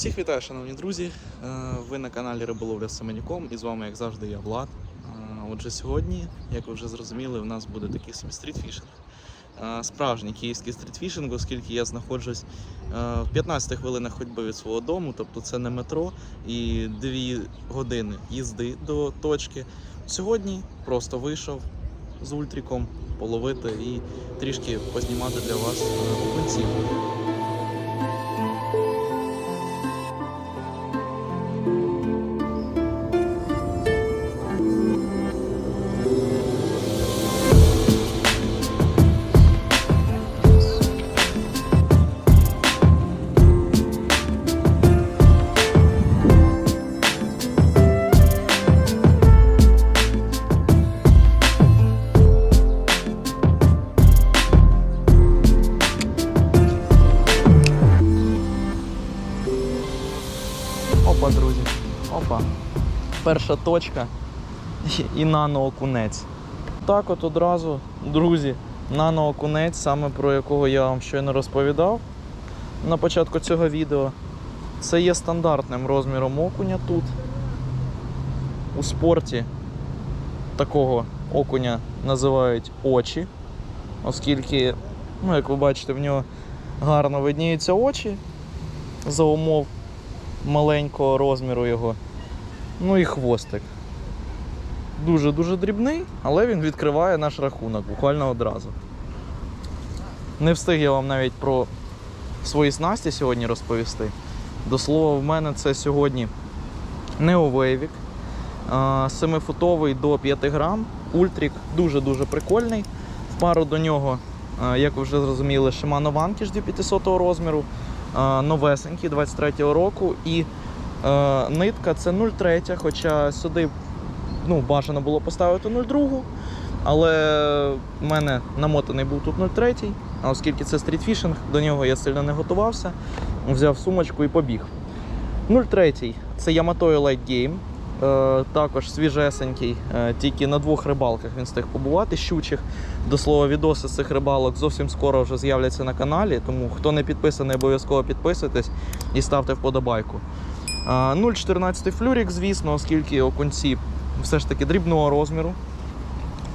Всіх вітаю, шановні друзі. Е, Ви на каналі Риболовля Семенюком і з вами, як завжди, я Влад. Е, Отже, сьогодні, як ви вже зрозуміли, у нас буде такий собі стрітфішинг. Е, Справжній київський стрітфішинг, оскільки я знаходжусь в 15 хвилинах ходьби від свого дому, тобто це не метро і 2 години їзди до точки. Сьогодні просто вийшов з ультріком половити і трішки познімати для вас окунців. Перша точка і нано-окунець. Так от одразу, друзі, нано-окунець, саме про якого я вам щойно розповідав на початку цього відео. Це є стандартним розміром окуня тут. У спорті такого окуня називають очі, оскільки, ну, як ви бачите, в нього гарно видніються очі за умов маленького розміру його. Ну і хвостик. Дуже-дуже дрібний, але він відкриває наш рахунок буквально одразу. Не встиг я вам навіть про свої снасті сьогодні розповісти. До слова, в мене це сьогодні Neowavik. 7-футовий до 5 грам. Ультрік дуже-дуже прикольний. В пару до нього, як ви вже зрозуміли, Shimano Vanquish 2500 розміру, новесенький 23-го року. І е, нитка це 0,3, хоча сюди ну, бажано було поставити 0,2. Але в мене намотаний був тут 0,3, а оскільки це стрітфішинг, до нього я сильно не готувався. Взяв сумочку і побіг. 0,3 це Yamato Light Game. Е, також свіжесенький, е, тільки на двох рибалках він встиг побувати щучих. До слова, відоси з цих рибалок зовсім скоро вже з'являться на каналі, тому хто не підписаний, обов'язково підписуйтесь і ставте вподобайку. Е, 0,14 флюрік, звісно, оскільки окунці все ж таки дрібного розміру.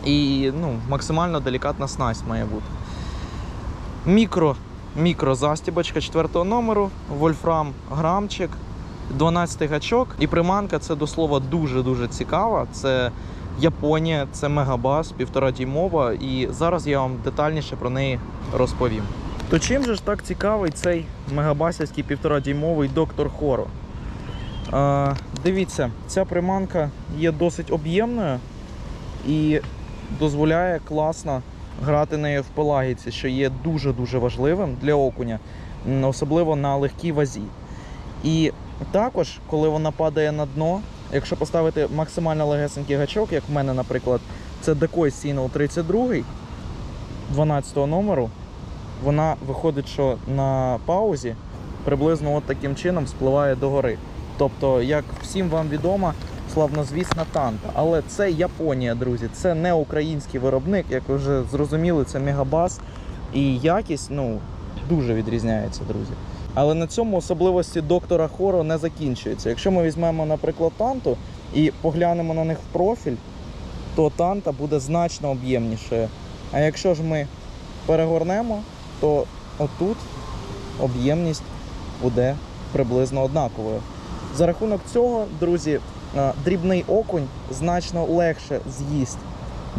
І ну, максимально делікатна снасть має бути. Мікро, мікро застібочка 4 номеру, вольфрам грамчик, 12 гачок. І приманка це до слова дуже-дуже цікава. Це Японія, це мегабас, півтора діймова. І зараз я вам детальніше про неї розповім. То чим же ж так цікавий цей мегабасівський півтора діймовий доктор Хоро? Дивіться, ця приманка є досить об'ємною і дозволяє класно грати нею в пелагіці, що є дуже-дуже важливим для окуня, особливо на легкій вазі. І також, коли вона падає на дно, якщо поставити максимально легесенький гачок, як в мене, наприклад, це Decoy Signal 32 12 номеру, вона виходить, що на паузі приблизно от таким чином спливає догори. Тобто, як всім вам відомо, славнозвісна танта. Але це Японія, друзі. Це не український виробник, як ви вже зрозуміли, це мегабас. І якість ну, дуже відрізняється, друзі. Але на цьому особливості доктора Хоро не закінчуються. Якщо ми візьмемо, наприклад, танту і поглянемо на них в профіль, то танта буде значно об'ємнішою. А якщо ж ми перегорнемо, то отут об'ємність буде приблизно однаковою. За рахунок цього, друзі, е, дрібний окунь значно легше з'їсть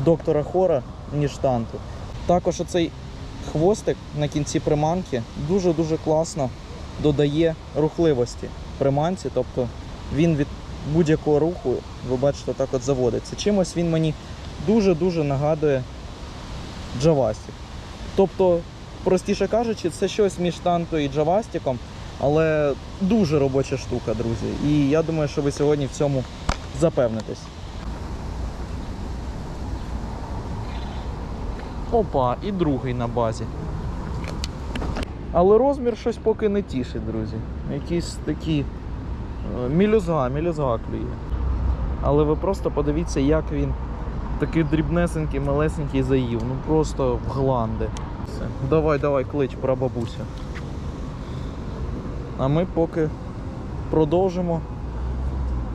доктора Хора, ніж танту. Також оцей хвостик на кінці приманки дуже-дуже класно додає рухливості приманці, тобто він від будь-якого руху, ви бачите, так от заводиться. Чимось він мені дуже-дуже нагадує джавастик. Тобто, простіше кажучи, це щось між тантою і джавастиком, але дуже робоча штука, друзі. І я думаю, що ви сьогодні в цьому запевнитесь. Опа, і другий на базі. Але розмір щось поки не тішить, друзі. Якісь такі е, мілюзга, мілюзга клює. Але ви просто подивіться, як він такий дрібнесенький, малесенький заїв. Ну просто в гланди. Все. Давай, давай, клич прабабуся. А ми поки продовжимо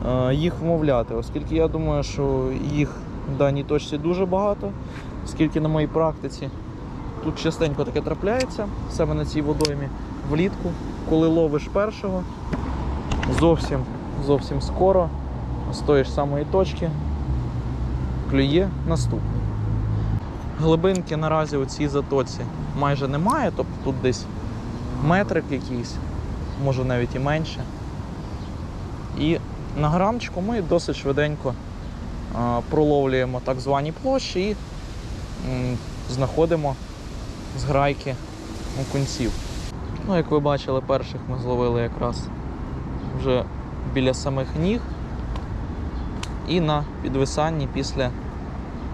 е, їх вмовляти, оскільки я думаю, що їх в даній точці дуже багато, оскільки на моїй практиці тут частенько таке трапляється, саме на цій водоймі влітку, коли ловиш першого, зовсім, зовсім скоро з тої ж самої точки клює наступний. Глибинки наразі у цій затоці майже немає, тобто тут десь метрик якийсь, може навіть і менше. І на грамчику ми досить швиденько проловлюємо так звані площі і знаходимо зграйки окунців. Ну, як ви бачили, перших ми зловили якраз вже біля самих ніг і на підвисанні після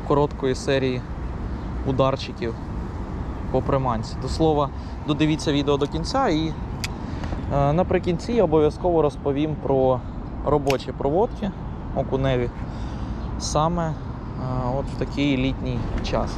короткої серії ударчиків по приманці. До слова, додивіться відео до кінця і е, наприкінці я обов'язково розповім про робочі проводки окуневі саме е, от в такий літній час.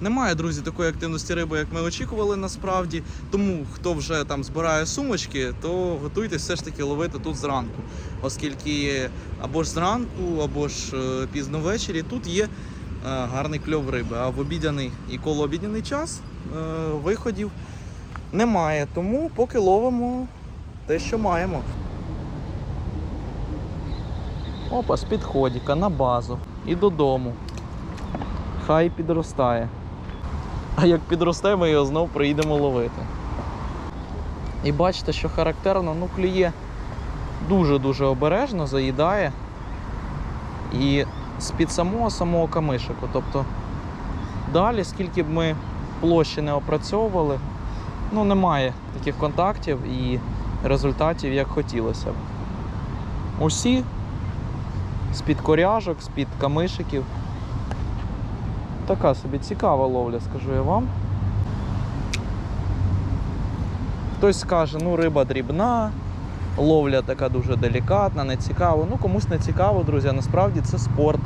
Немає, друзі, такої активності риби, як ми очікували насправді. Тому хто вже там збирає сумочки, то готуйтесь все ж таки ловити тут зранку. Оскільки або ж зранку, або ж е, пізно ввечері тут є е, гарний кльов риби. А в обідяний і колообідяний час е, виходів немає. Тому поки ловимо те, що маємо. Опа, з підходіка на базу і додому. Хай підростає. А як підросте, ми його знов приїдемо ловити. І бачите, що характерно, ну клює дуже-дуже обережно, заїдає і з-під самого самого камишику. Тобто далі, скільки б ми площі не опрацьовували, ну немає таких контактів і результатів, як хотілося б. Усі з-під коряжок, з-під камишиків. Така собі цікава ловля, скажу я вам. Хтось скаже, ну риба дрібна, ловля така дуже делікатна, не цікава. Ну комусь не цікаво, друзі, насправді це спорт.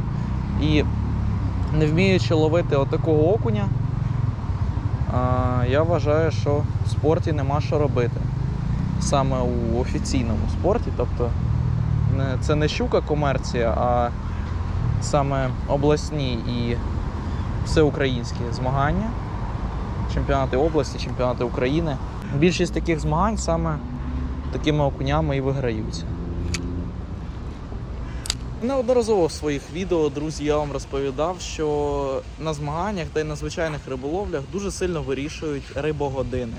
І не вміючи ловити отакого окуня, я вважаю, що в спорті нема що робити. Саме у офіційному спорті. Тобто це не щука комерція, а саме обласні і всеукраїнські змагання, чемпіонати області, чемпіонати України. Більшість таких змагань саме такими окунями і виграються. Неодноразово в своїх відео, друзі, я вам розповідав, що на змаганнях та й на звичайних риболовлях дуже сильно вирішують рибогодини.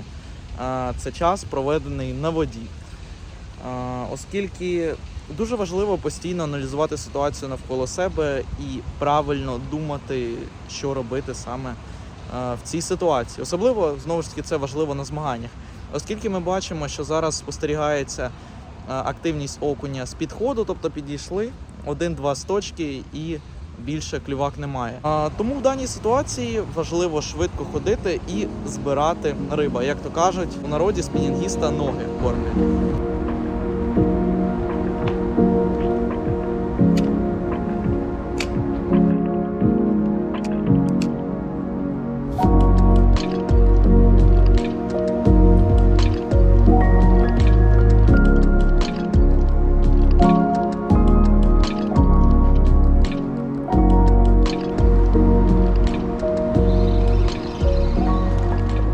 Це час, проведений на воді. Оскільки дуже важливо постійно аналізувати ситуацію навколо себе і правильно думати, що робити саме в цій ситуації. Особливо знову ж таки це важливо на змаганнях, оскільки ми бачимо, що зараз спостерігається активність окуня з підходу, тобто підійшли один-два сточки і більше клювак немає. А, тому в даній ситуації важливо швидко ходити і збирати риба. Як то кажуть, у народі спінінгіста ноги кормлять.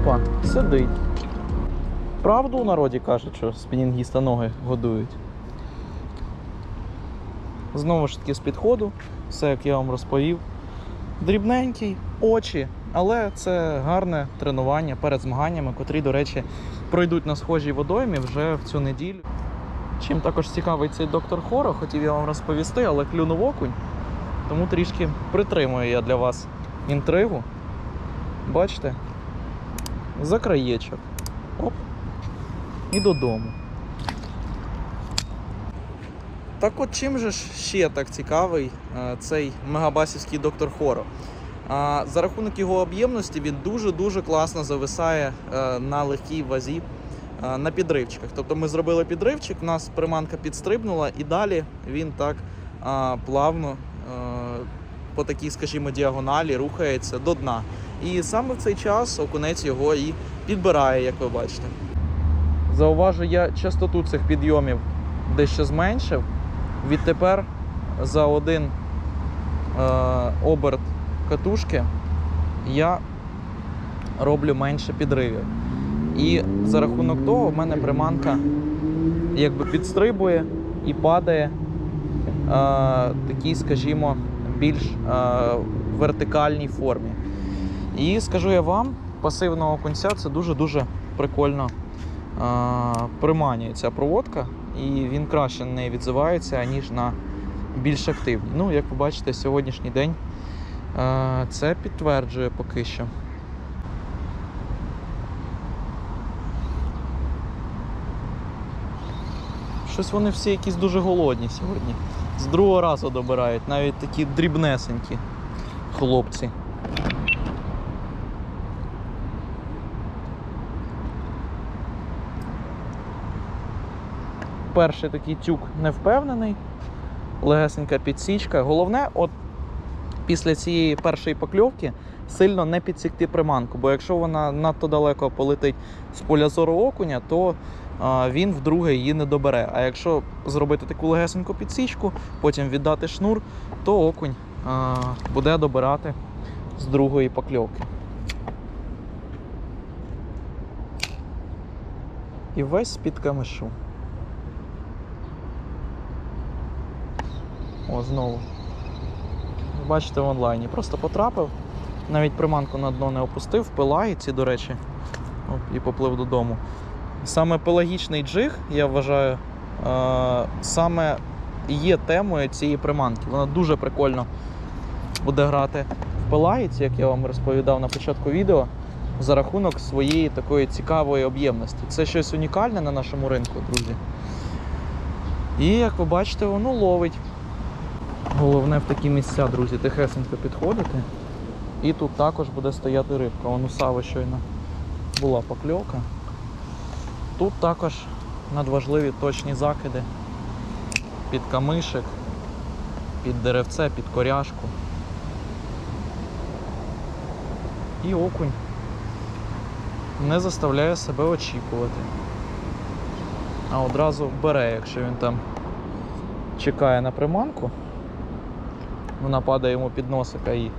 Опа, сидить. Правду у народі кажуть, що спінінгіста ноги годують. Знову ж таки з підходу, все як я вам розповів. Дрібненький, очі, але це гарне тренування перед змаганнями, котрі, до речі, пройдуть на схожій водоймі вже в цю неділю. Чим також цікавий цей доктор Хоро, хотів я вам розповісти, але клюнув окунь, тому трішки притримую я для вас інтригу. Бачите? За краєчок. Оп. І додому. Так от чим же ж ще так цікавий е, цей мегабасівський доктор Хоро? За рахунок його об'ємності він дуже-дуже класно зависає е, на легкій вазі е, на підривчиках. Тобто ми зробили підривчик, у нас приманка підстрибнула, і далі він так плавно по такій, скажімо, діагоналі рухається до дна. І саме в цей час окунець його і підбирає, як ви бачите. Зауважу, я частоту цих підйомів дещо зменшив. Відтепер за один е, оберт катушки я роблю менше підривів. І за рахунок того в мене приманка якби підстрибує і падає е, такій, скажімо, більш е, вертикальній формі. І скажу я вам, пасивного кінця це дуже-дуже прикольно е, приманює ця проводка, і він краще на неї відзивається, ніж на більш активні. Ну, як ви бачите, сьогоднішній день е, це підтверджує поки що. Щось вони всі якісь дуже голодні сьогодні. З другого разу добирають, навіть такі дрібнесенькі хлопці. Перший такий тюк не впевнений, легесенька підсічка. Головне, от після цієї першої покльовки сильно не підсікти приманку, бо якщо вона надто далеко полетить з поля зору окуня, то він вдруге її не добере. А якщо зробити таку легесеньку підсічку, потім віддати шнур, то окунь буде добирати з другої покльовки. І весь під камишу. О, знову. Бачите в онлайні. Просто потрапив, навіть приманку на дно не опустив, пелагіці, до речі, Оп, і поплив додому. Саме пелагічний джиг, я вважаю, е- саме є темою цієї приманки. Вона дуже прикольно буде грати в пелагіці, як я вам розповідав на початку відео, за рахунок своєї такої цікавої об'ємності. Це щось унікальне на нашому ринку, друзі. І як ви бачите, воно ловить. Головне в такі місця, друзі, тихесенько підходити. І тут також буде стояти рибка. Вон у Сави щойно була покльовка. Тут також надважливі точні закиди під камишик, під деревце, під коряшку. І окунь не заставляє себе очікувати. А одразу бере, якщо він там чекає на приманку. Вона падає йому під носика і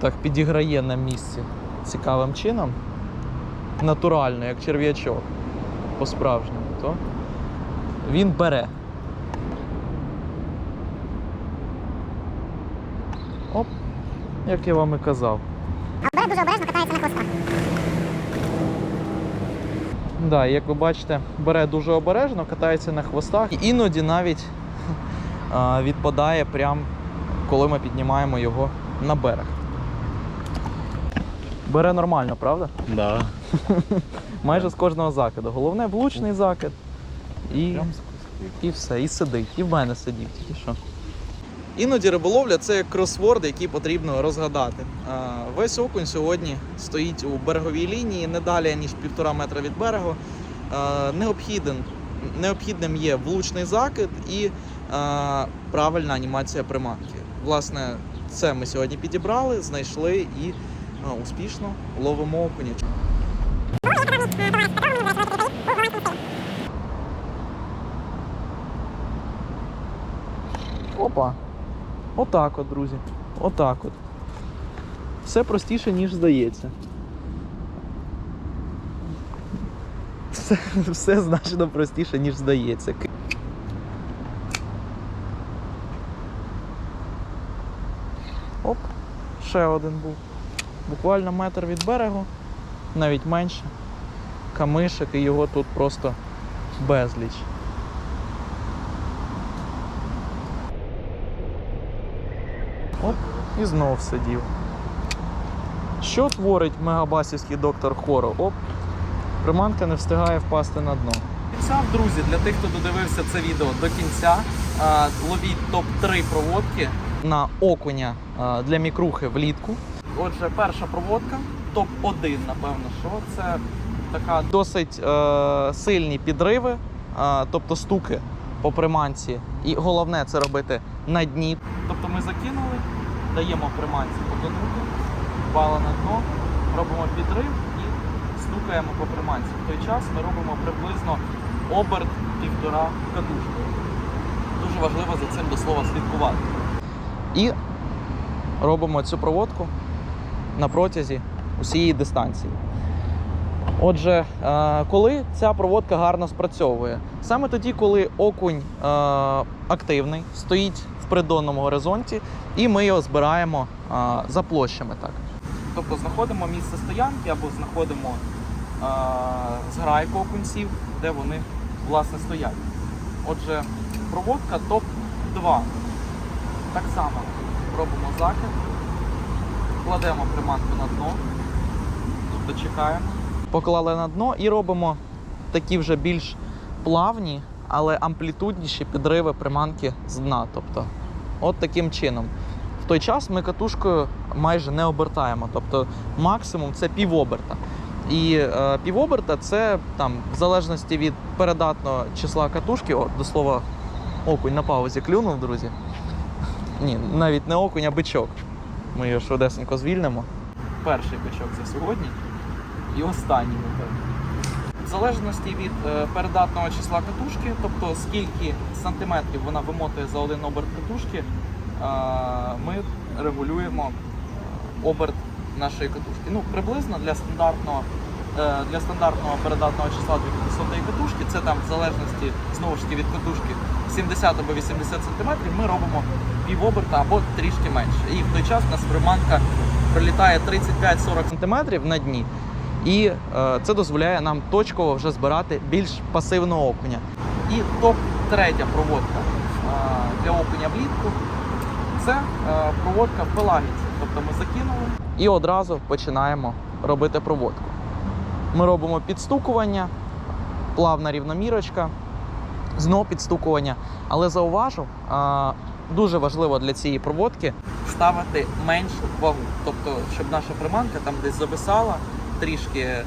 так підіграє на місці цікавим чином. Натурально, як черв'ячок по-справжньому, то він бере. Оп, як я вам і казав. А бере дуже обережно катається на хвостах. Да, як ви бачите, бере дуже обережно, катається на хвостах і іноді навіть відпадає прямо коли ми піднімаємо його на берег. Бере нормально, правда? Да. Майже з кожного закиду. Головне влучний закид. І, і все, і сидить. І в мене сидів тільки що. Іноді риболовля це як кросворд, який потрібно розгадати. Весь окунь сьогодні стоїть у береговій лінії не далі, ніж півтора метра від берегу. Необхіден, необхідним є влучний закид і а, правильна анімація приманки. Власне, це ми сьогодні підібрали, знайшли і а, успішно ловимо окуня. Опа. Отак от, друзі. Отак от. Все простіше, ніж здається. Все, все значно простіше, ніж здається. Оп, ще один був. Буквально метр від берегу, навіть менше. Камишик і його тут просто безліч. Оп, і знов сидів. Що творить мегабасівський доктор хору? Оп, приманка не встигає впасти на дно. Кінця, друзі, для тих, хто додивився це відео до кінця, ловіть топ-3 проводки на окуня для мікрухи влітку. Отже, перша проводка, топ-1, напевно, що це така досить е, сильні підриви, е, тобто стуки по приманці. І головне це робити на дні. Тобто ми закинули, даємо приманці потонути, впала на дно, робимо підрив стукаємо по приманці. В той час ми робимо приблизно оберт півтора катушки. Дуже важливо за цим до слова слідкувати. І робимо цю проводку на протязі усієї дистанції. Отже, е, коли ця проводка гарно спрацьовує? Саме тоді, коли окунь е, активний, стоїть в придонному горизонті, і ми його збираємо е, за площами. Так. Тобто знаходимо місце стоянки або знаходимо зграйку окунців, де вони власне стоять. Отже, проводка топ-2. Так само робимо закид, кладемо приманку на дно, тобто чекаємо. Поклали на дно і робимо такі вже більш плавні, але амплітудніші підриви приманки з дна. Тобто, от таким чином. В той час ми катушкою майже не обертаємо, тобто максимум це півоберта. І е, півоберта це там, в залежності від передатного числа катушки, о, до слова, окунь на паузі клюнув, друзі. Ні, навіть не окунь, а бичок. Ми його швидесенько звільнимо. Перший бичок за сьогодні і останній, напевно. В залежності від е, передатного числа катушки, тобто скільки сантиметрів вона вимотує за один оберт катушки, е, ми регулюємо е, оберт нашої катушки. Ну, приблизно для стандартного, е, для стандартного передатного числа 200 катушки, це там в залежності знову ж таки від катушки 70 або 80 см, ми робимо півоберта або трішки менше. І в той час у нас приманка пролітає 35-40 см на дні. І е, це дозволяє нам точково вже збирати більш пасивного окуня. І топ третя проводка е, для окуня влітку це е, проводка в пелагіці. Тобто ми закинули і одразу починаємо робити проводку. Ми робимо підстукування, плавна рівномірочка, знову підстукування. Але зауважу, дуже важливо для цієї проводки ставити меншу вагу. Тобто, щоб наша приманка там десь зависала трішки е,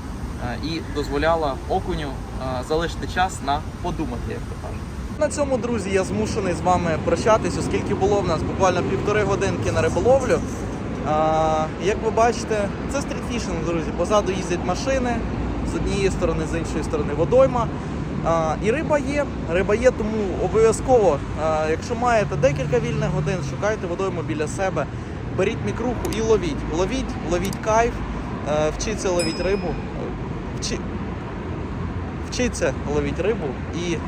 і дозволяла окуню е, залишити час на подумати, як то кажуть. На цьому, друзі, я змушений з вами прощатись, оскільки було в нас буквально півтори годинки на риболовлю. А, як ви бачите, це стрітфішинг, друзі. Позаду їздять машини з однієї сторони, з іншої сторони водойма. А, і риба є. Риба є, тому обов'язково, а, якщо маєте декілька вільних годин, шукайте водойму біля себе, беріть мікруху і ловіть. Ловіть, ловіть кайф, е, вчіться ловіть рибу. Вчи... Вчіться ловіть рибу і е,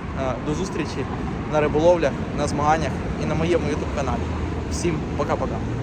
до зустрічі на риболовлях, на змаганнях і на моєму YouTube каналі. Всім пока-пока.